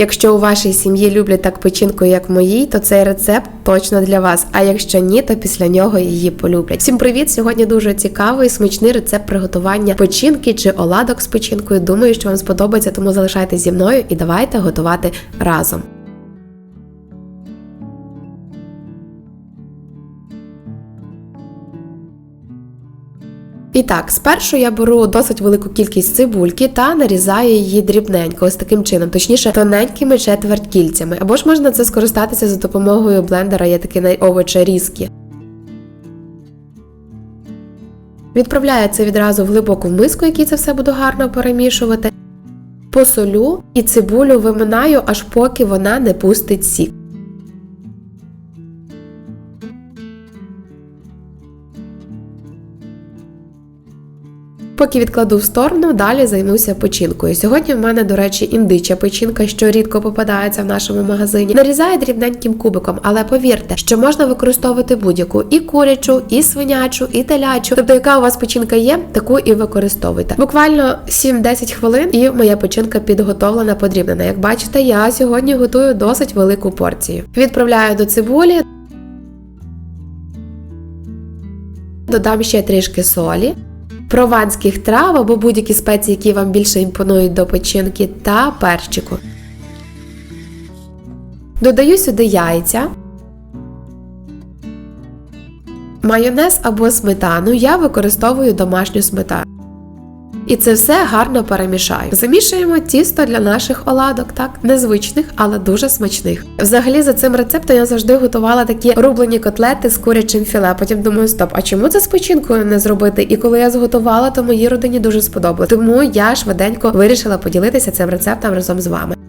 Якщо у вашій сім'ї люблять так печінку, як в моїй, то цей рецепт точно для вас. А якщо ні, то після нього її полюблять. Всім привіт! Сьогодні дуже цікавий смачний рецепт приготування печінки чи оладок з печінкою. Думаю, що вам сподобається, тому залишайтесь зі мною і давайте готувати разом. І так, спершу я беру досить велику кількість цибульки та нарізаю її дрібненько, ось таким чином, точніше, тоненькими четвертькільцями. Або ж можна це скористатися за допомогою блендера, є такі на- овочерізки. Відправляю це відразу в глибоку миску, якій це все буду гарно перемішувати. Посолю і цибулю виминаю, аж поки вона не пустить сік. Поки відкладу в сторону, далі займуся печінкою. Сьогодні в мене, до речі, індича печінка, що рідко попадається в нашому магазині. Нарізаю дрібненьким кубиком, але повірте, що можна використовувати будь-яку і курячу, і свинячу, і телячу. Тобто, яка у вас печінка є, таку і використовуйте. Буквально 7-10 хвилин, і моя печінка підготовлена, подрібнена. Як бачите, я сьогодні готую досить велику порцію. Відправляю до цибулі. Додам ще трішки солі прованських трав або будь-які спеції, які вам більше імпонують до печінки, та перчику. Додаю сюди яйця. Майонез або сметану я використовую домашню сметану. І це все гарно перемішаю. Замішуємо тісто для наших оладок, так незвичних, але дуже смачних. Взагалі, за цим рецептом я завжди готувала такі рублені котлети з курячим філе. Потім думаю, стоп, а чому це з печінкою не зробити? І коли я зготувала, то моїй родині дуже сподобалось. Тому я швиденько вирішила поділитися цим рецептом разом з вами.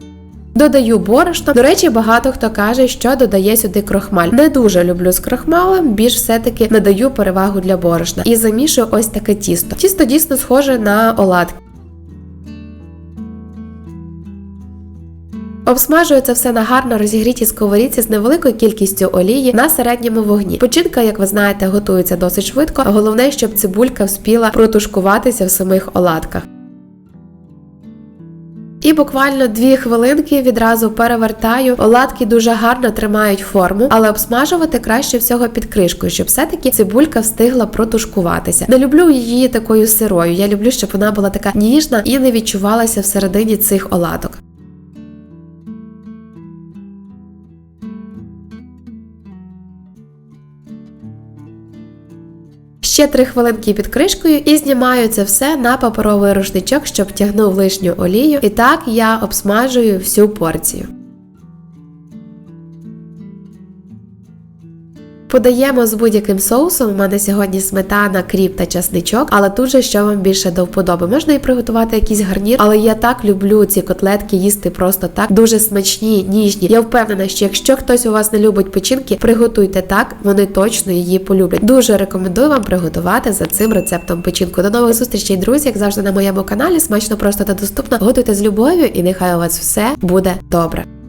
Додаю борошно. До речі, багато хто каже, що додає сюди крохмаль. Не дуже люблю з крохмалем, більш все-таки надаю перевагу для борошна. І замішую ось таке тісто. Тісто дійсно схоже на оладки. Обсмажую це все на гарно розігрітій сковорідці з невеликою кількістю олії на середньому вогні. Печінка, як ви знаєте, готується досить швидко. Головне, щоб цибулька вспіла протушкуватися в самих оладках. І буквально дві хвилинки відразу перевертаю. Оладки дуже гарно тримають форму, але обсмажувати краще всього під кришкою, щоб все-таки цибулька встигла протушкуватися. Не люблю її такою сирою. Я люблю, щоб вона була така ніжна і не відчувалася всередині цих оладок. Ще три хвилинки під кришкою і знімаю це все на паперовий рушничок, щоб тягнув лишню олію. І так я обсмажую всю порцію. Подаємо з будь-яким соусом. У мене сьогодні сметана, кріп та часничок, але тут же що вам більше до вподоби. Можна і приготувати якийсь гарнір, але я так люблю ці котлетки їсти просто так. Дуже смачні, ніжні. Я впевнена, що якщо хтось у вас не любить печінки, приготуйте так, вони точно її полюблять. Дуже рекомендую вам приготувати за цим рецептом печінку. До нових зустрічей, друзі, як завжди на моєму каналі. Смачно, просто та доступно. Готуйте з любов'ю, і нехай у вас все буде добре.